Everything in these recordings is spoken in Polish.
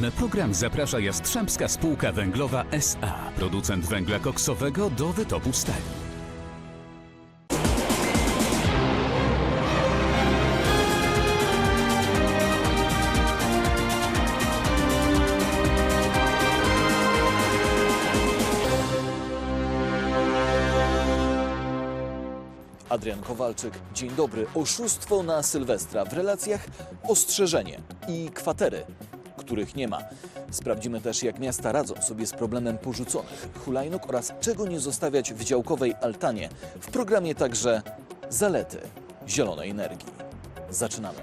Na program zaprasza Jastrzębska Spółka Węglowa SA, producent węgla koksowego do wytopu stali. Adrian Kowalczyk, dzień dobry. Oszustwo na Sylwestra w relacjach ostrzeżenie i kwatery, których nie ma. Sprawdzimy też, jak miasta radzą sobie z problemem porzuconych hulajnóg oraz czego nie zostawiać w działkowej altanie. W programie także zalety zielonej energii. Zaczynamy.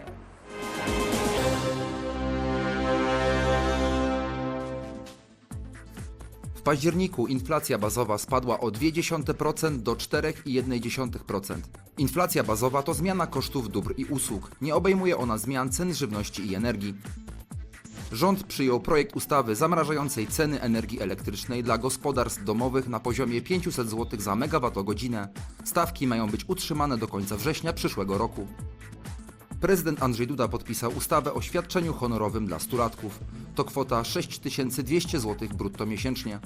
W październiku inflacja bazowa spadła o 0,2% do 4,1%. Inflacja bazowa to zmiana kosztów dóbr i usług. Nie obejmuje ona zmian cen żywności i energii. Rząd przyjął projekt ustawy zamrażającej ceny energii elektrycznej dla gospodarstw domowych na poziomie 500 zł za megawattogodzinę. Stawki mają być utrzymane do końca września przyszłego roku. Prezydent Andrzej Duda podpisał ustawę o świadczeniu honorowym dla stulatków. To kwota 6200 zł brutto miesięcznie.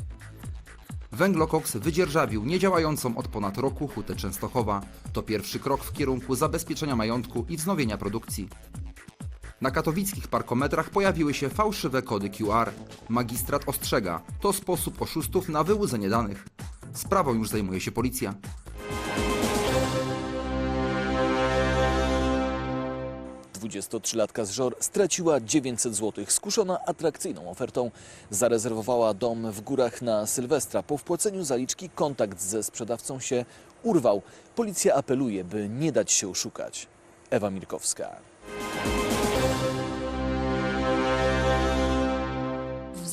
Węglokoks wydzierżawił niedziałającą od ponad roku hutę Częstochowa. To pierwszy krok w kierunku zabezpieczenia majątku i wznowienia produkcji. Na katowickich parkometrach pojawiły się fałszywe kody QR. Magistrat ostrzega, to sposób oszustów na wyłudzenie danych. Sprawą już zajmuje się policja. Dwudziestotrzylatka z Żor straciła 900 zł. Skuszona atrakcyjną ofertą zarezerwowała dom w górach na Sylwestra. Po wpłaceniu zaliczki kontakt ze sprzedawcą się urwał. Policja apeluje, by nie dać się oszukać. Ewa Mirkowska.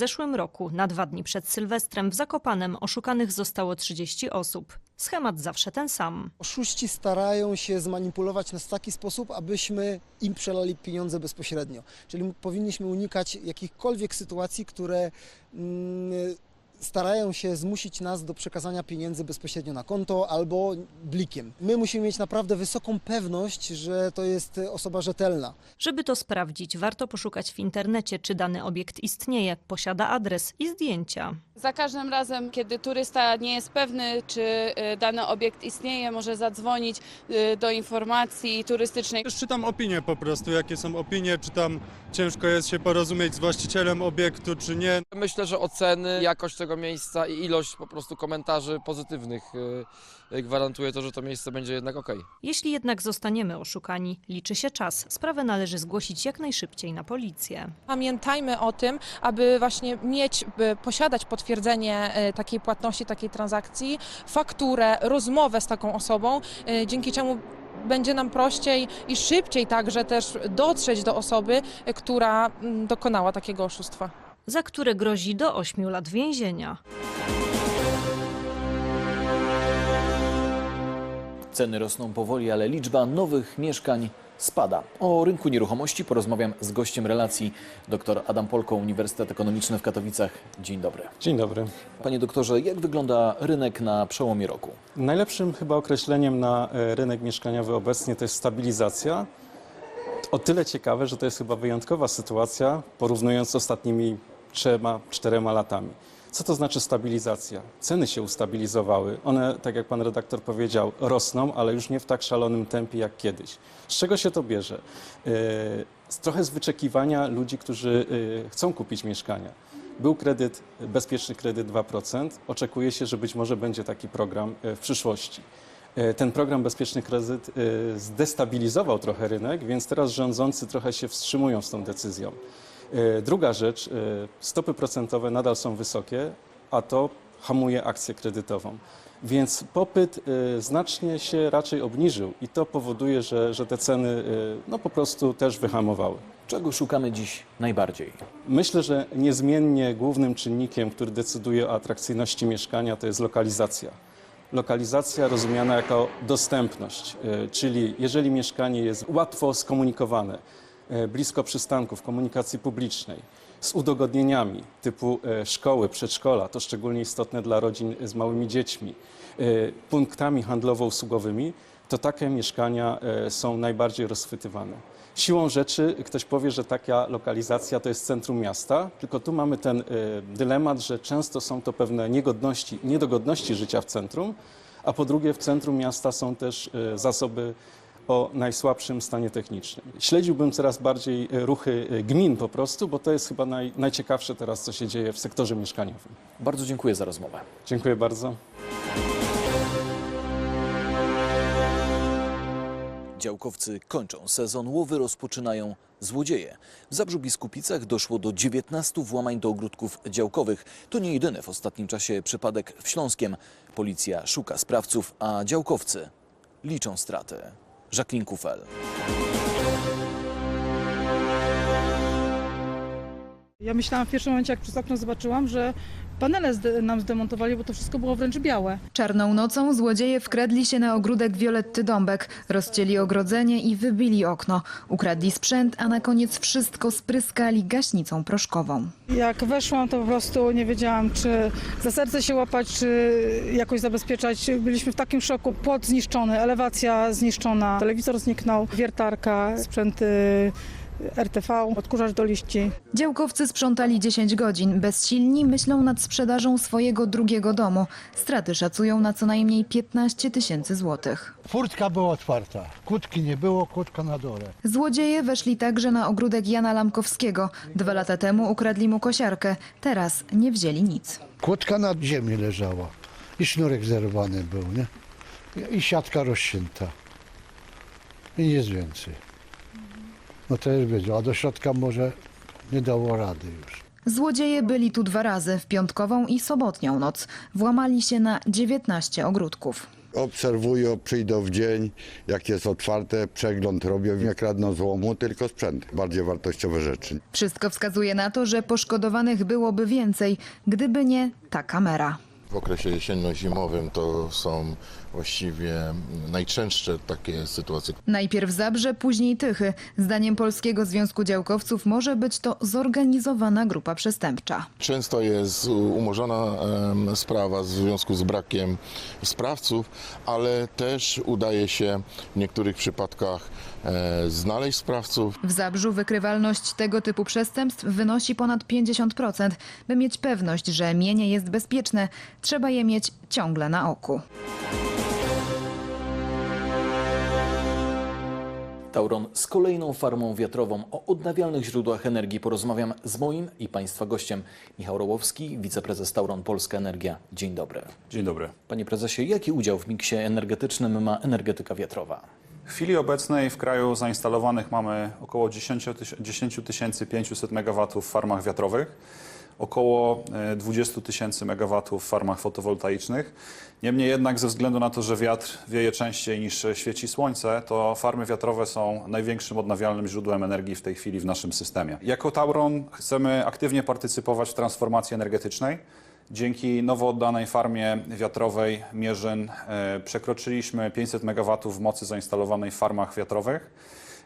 Zeszłym roku, na dwa dni przed Sylwestrem, w Zakopanem oszukanych zostało 30 osób. Schemat zawsze ten sam. Oszuści starają się zmanipulować nas w taki sposób, abyśmy im przelali pieniądze bezpośrednio. Czyli powinniśmy unikać jakichkolwiek sytuacji, które mm, starają się zmusić nas do przekazania pieniędzy bezpośrednio na konto albo blikiem. My musimy mieć naprawdę wysoką pewność, że to jest osoba rzetelna. Żeby to sprawdzić, warto poszukać w internecie, czy dany obiekt istnieje, posiada adres i zdjęcia. Za każdym razem, kiedy turysta nie jest pewny, czy y, dany obiekt istnieje, może zadzwonić y, do informacji turystycznej. Też czytam opinie po prostu, jakie są opinie, czy tam ciężko jest się porozumieć z właścicielem obiektu, czy nie. Myślę, że oceny, jakość tego miejsca i ilość po prostu komentarzy pozytywnych y, y, gwarantuje to, że to miejsce będzie jednak ok. Jeśli jednak zostaniemy oszukani, liczy się czas. Sprawę należy zgłosić jak najszybciej na policję. Pamiętajmy o tym, aby właśnie mieć, by posiadać potwierdzenie e, takiej płatności, takiej transakcji, fakturę, rozmowę z taką osobą, e, dzięki czemu będzie nam prościej i szybciej także też dotrzeć do osoby, która mm, dokonała takiego oszustwa. Za które grozi do 8 lat więzienia. Ceny rosną powoli, ale liczba nowych mieszkań spada. O rynku nieruchomości porozmawiam z gościem relacji, dr Adam Polko, Uniwersytet Ekonomiczny w Katowicach. Dzień dobry. Dzień dobry. Panie doktorze, jak wygląda rynek na przełomie roku? Najlepszym chyba określeniem na e, rynek mieszkaniowy obecnie to jest stabilizacja. O tyle ciekawe, że to jest chyba wyjątkowa sytuacja, porównując z ostatnimi trzema, czterema latami. Co to znaczy stabilizacja? Ceny się ustabilizowały. One, tak jak pan redaktor powiedział, rosną, ale już nie w tak szalonym tempie jak kiedyś. Z czego się to bierze? E, trochę z wyczekiwania ludzi, którzy e, chcą kupić mieszkania. Był kredyt, bezpieczny kredyt 2%. Oczekuje się, że być może będzie taki program e, w przyszłości. Ten program Bezpieczny Kredyt zdestabilizował trochę rynek, więc teraz rządzący trochę się wstrzymują z tą decyzją. E, Druga rzecz, e, stopy procentowe nadal są wysokie, a to hamuje akcję kredytową. Więc popyt e, znacznie się raczej obniżył i to powoduje, że, że te ceny no, po prostu też wyhamowały. Czego szukamy dziś najbardziej? Myślę, że niezmiennie głównym czynnikiem, który decyduje o atrakcyjności mieszkania, to jest lokalizacja. Lokalizacja rozumiana jako dostępność, czyli jeżeli mieszkanie jest łatwo skomunikowane, blisko przystanków, komunikacji publicznej, z udogodnieniami typu e, szkoły, przedszkola, to szczególnie istotne dla rodzin z małymi dziećmi, e, punktami handlowo-usługowymi, to takie mieszkania e, są najbardziej rozchwytywane. Siłą rzeczy ktoś powie, że taka lokalizacja to jest centrum miasta, tylko tu mamy ten dylemat, że często są to pewne niegodności, niedogodności życia w centrum, a po drugie w centrum miasta są też zasoby o najsłabszym stanie technicznym. Śledziłbym coraz bardziej y, ruchy y, gmin po prostu, bo to jest chyba naj, najciekawsze teraz, co się dzieje w sektorze mieszkaniowym. Bardzo dziękuję za rozmowę. Dziękuję bardzo. Działkowcy kończą sezon, łowy rozpoczynają złodzieje. W Zabrzu Biskupicach doszło do 19 włamań do ogródków działkowych. To nie jedyny w ostatnim czasie przypadek w Śląskiem. Policja szuka sprawców, a działkowcy liczą straty. Jacqueline Kufel. Ja myślałam w pierwszym momencie, jak przez okno zobaczyłam, że panele zde- nam zdemontowali, bo to wszystko było wręcz białe. Czarną nocą złodzieje wkradli się na ogródek Violetty Dąbek, rozcięli ogrodzenie i wybili okno. Ukradli sprzęt, a na koniec wszystko spryskali gaśnicą proszkową. Jak weszłam, to po prostu nie wiedziałam, czy za serce się łapać, czy jakoś zabezpieczać. Byliśmy w takim szoku. Płot zniszczony, elewacja zniszczona, telewizor zniknął, wiertarka, sprzęty RTV, odkurzacz do liści. Działkowcy sprzątali 10 godzin. Bezsilni myślą nad sprzedażą swojego drugiego domu. Straty szacują na co najmniej 15 tysięcy złotych. Furtka była otwarta, kłódki nie było, kłódka na dole. Złodzieje weszli także na ogródek Jana Lamkowskiego. Dwa lata temu ukradli mu kosiarkę. Teraz nie wzięli nic. Kłódka na ziemi leżała i sznurek zerwany był, nie? I siatka rozcięta. I nic więcej. No to jest wiedział, a do środka może nie dało rady już. Złodzieje byli tu dwa razy, w piątkową i sobotnią noc. Włamali się na 19 ogródków. Obserwują, przyjdą w dzień, jak jest otwarte, przegląd robią, nie kradną złomu, tylko sprzęt, bardziej wartościowe rzeczy. Wszystko wskazuje na to, że poszkodowanych byłoby więcej, gdyby nie ta kamera. W okresie jesienno-zimowym to są właściwie najczęstsze takie sytuacje. Najpierw Zabrze, później Tychy. Zdaniem Polskiego Związku Działkowców może być to zorganizowana grupa przestępcza. Często jest umorzona sprawa w związku z brakiem sprawców, ale też udaje się w niektórych przypadkach e, znaleźć sprawców. W Zabrzu wykrywalność tego typu przestępstw wynosi ponad 50%. By mieć pewność, że mienie jest bezpieczne, trzeba je mieć ciągle na oku. Tauron z kolejną farmą wiatrową o odnawialnych źródłach energii porozmawiam z moim i Państwa gościem. Michał Rołowski, wiceprezes Tauron Polska Energia. Dzień dobry. Dzień dobry. Panie prezesie, jaki udział w miksie energetycznym ma energetyka wiatrowa? W chwili obecnej w kraju zainstalowanych mamy około 10 tyś- 10 500 MW w farmach wiatrowych, około e, 20 tysięcy MW w farmach fotowoltaicznych. Niemniej jednak ze względu na to, że wiatr wieje częściej niż świeci słońce, to farmy wiatrowe są największym odnawialnym źródłem energii w tej chwili w naszym systemie. Jako Tauron chcemy aktywnie partycypować w transformacji energetycznej. Dzięki nowo oddanej farmie wiatrowej Mierzyn e, przekroczyliśmy 500 MW mocy zainstalowanej w farmach wiatrowych.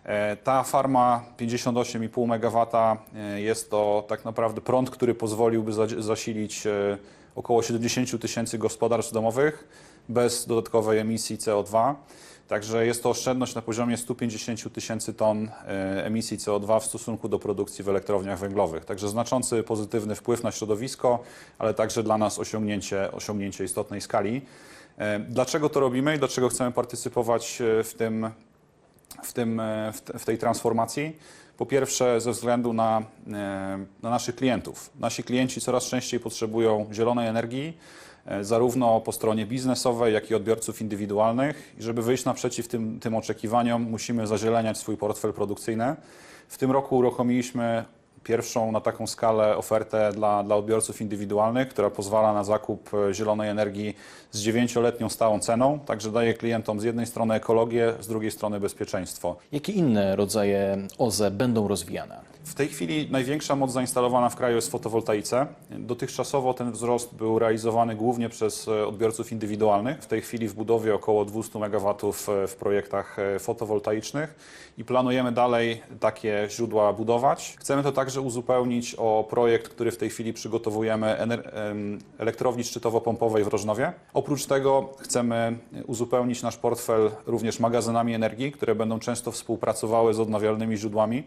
E, Ta farma 58,5 MW e, jest to tak naprawdę prąd, który pozwoliłby za- zasilić e, około 70 tysięcy gospodarstw domowych bez dodatkowej emisji CO2. Także jest to oszczędność na poziomie 150 tysięcy ton emisji CO2 w stosunku do produkcji w elektrowniach węglowych. Także znaczący pozytywny wpływ na środowisko, ale także dla nas osiągnięcie, osiągnięcie istotnej skali. Dlaczego to robimy i dlaczego chcemy partycypować w tym w, tym, e, w, te- w tej transformacji. Po pierwsze, ze względu na, e, na naszych klientów. Nasi klienci coraz częściej potrzebują zielonej energii, e, zarówno po stronie biznesowej, jak i odbiorców indywidualnych. I żeby wyjść naprzeciw tym, tym oczekiwaniom, musimy zazieleniać swój portfel produkcyjny. W tym roku uruchomiliśmy pierwszą na taką skalę ofertę dla, dla odbiorców indywidualnych, która pozwala na zakup e, zielonej energii z dziewięcioletnią stałą ceną, także daje klientom z jednej strony ekologię, z drugiej strony bezpieczeństwo. Jakie inne rodzaje OZE będą rozwijane? W tej chwili największa moc zainstalowana w kraju jest w fotowoltaice. Dotychczasowo ten wzrost był realizowany głównie przez e, odbiorców indywidualnych. W tej chwili w budowie około 200 MW w projektach e, fotowoltaicznych i planujemy dalej takie źródła budować. Chcemy to także uzupełnić o projekt, który w tej chwili przygotowujemy elektrowni szczytowo-pompowej w Rożnowie. Oprócz tego chcemy uzupełnić nasz portfel również magazynami energii, które będą często współpracowały z odnawialnymi źródłami.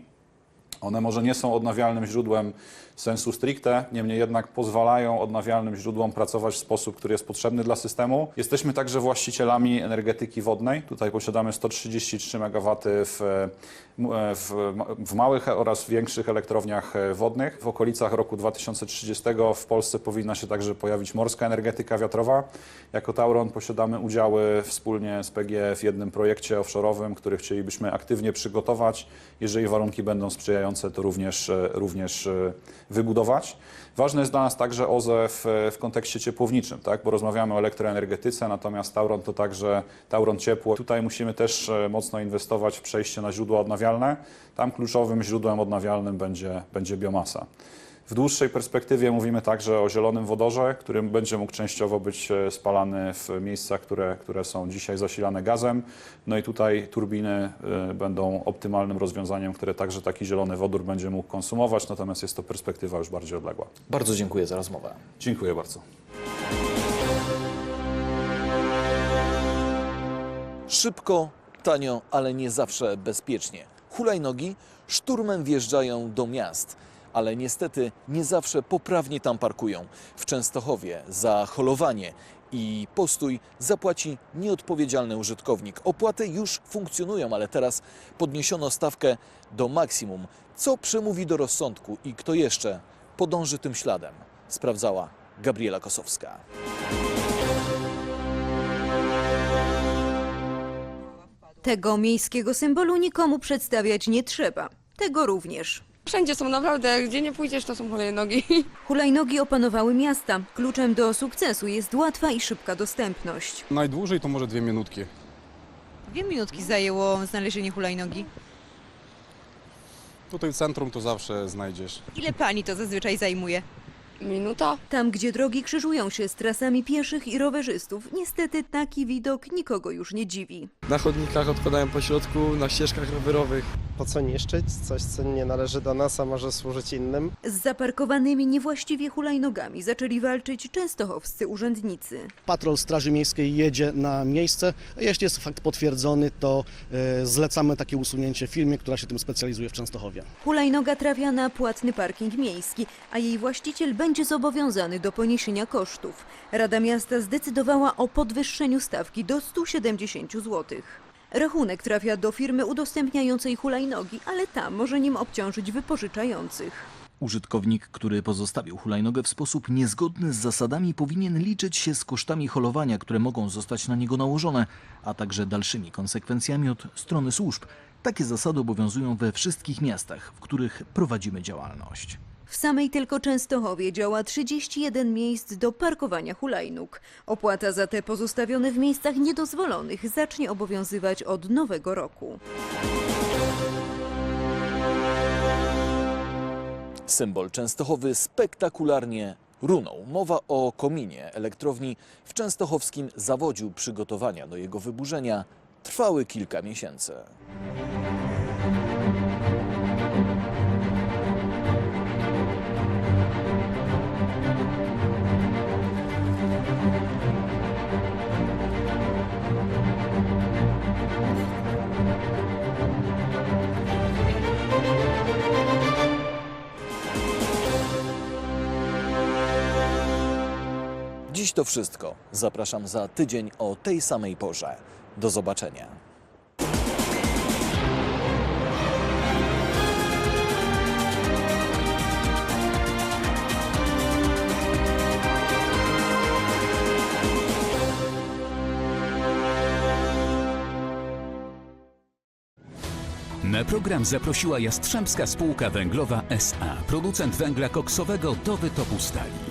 One może nie są odnawialnym źródłem sensu stricte, niemniej jednak pozwalają odnawialnym źródłom pracować w sposób, który jest potrzebny dla systemu. Jesteśmy także właścicielami energetyki wodnej. Tutaj posiadamy 133 MW w, e, w, w małych oraz większych elektrowniach e, wodnych. W okolicach roku 2030 w Polsce powinna się także pojawić morska energetyka wiatrowa. Jako Tauron posiadamy udziały wspólnie z PGE w jednym projekcie offshore'owym, który chcielibyśmy aktywnie przygotować. Jeżeli warunki będą sprzyjające, to również, e, również e, wybudować. Ważne jest dla nas także OZE w, w kontekście ciepłowniczym, tak? bo rozmawiamy o elektroenergetyce, natomiast Tauron to także Tauron ciepło. Tutaj musimy też e, mocno inwestować w przejście na źródła odnawialne. Tam kluczowym źródłem odnawialnym będzie, będzie biomasa. W dłuższej perspektywie mówimy także o zielonym wodorze, który będzie mógł częściowo być e, spalany w miejscach, które, które są dzisiaj zasilane gazem. No i tutaj turbiny e, będą optymalnym rozwiązaniem, które także taki zielony wodór będzie mógł konsumować, natomiast jest to perspektywa już bardziej odległa. Bardzo dziękuję za rozmowę. Dziękuję bardzo. Szybko, tanio, ale nie zawsze bezpiecznie. Hulajnogi szturmem wjeżdżają do miast, ale niestety nie zawsze poprawnie tam parkują. W Częstochowie za holowanie i postój zapłaci nieodpowiedzialny użytkownik. Opłaty już funkcjonują, ale teraz podniesiono stawkę do maksimum. Co przemówi do rozsądku i kto jeszcze podąży tym śladem? Sprawdzała Gabriela Kosowska. Tego miejskiego symbolu nikomu przedstawiać nie trzeba. Tego również. Wszędzie są naprawdę, gdzie nie pójdziesz, to są hulajnogi. Hulajnogi opanowały miasta. Kluczem do sukcesu jest łatwa i szybka dostępność. Najdłużej to może dwie minutki. Dwie minutki zajęło znalezienie hulajnogi. Tutaj w centrum to zawsze znajdziesz. Ile pani to zazwyczaj zajmuje? Minuta? Tam, gdzie drogi krzyżują się z trasami pieszych i rowerzystów, niestety taki widok nikogo już nie dziwi. Na chodnikach odpadają po środku, na ścieżkach rowerowych. Po co niszczyć coś, co nie należy do nas, a może służyć innym? Z zaparkowanymi niewłaściwie hulajnogami zaczęli walczyć częstochowscy urzędnicy. Patrol Straży Miejskiej jedzie na miejsce. Jeśli jest fakt potwierdzony, to e, zlecamy takie usunięcie firmie, która się tym specjalizuje w Częstochowie. Hulajnoga trafia na płatny parking miejski, a jej właściciel będzie zobowiązany do poniesienia kosztów. Rada Miasta zdecydowała o podwyższeniu stawki do 170 zł. Rachunek trafia do firmy udostępniającej hulajnogi, ale ta może nim obciążyć wypożyczających. Użytkownik, który pozostawił hulajnogę w sposób niezgodny z zasadami, powinien liczyć się z kosztami holowania, które mogą zostać na niego nałożone, a także dalszymi konsekwencjami od strony służb. Takie zasady obowiązują we wszystkich miastach, w których prowadzimy działalność. W samej tylko Częstochowie działa 31 miejsc do parkowania hulajnóg. Opłata za te pozostawione w miejscach niedozwolonych zacznie obowiązywać od nowego roku. Symbol Częstochowy spektakularnie runął. Mowa o kominie elektrowni w częstochowskim zawodziu przygotowania do jego wyburzenia trwały kilka miesięcy. Dziś to wszystko. Zapraszam za tydzień o tej samej porze. Do zobaczenia. Na program zaprosiła Jastrzębska Spółka Węglowa SA, producent węgla koksowego do wytopu stali.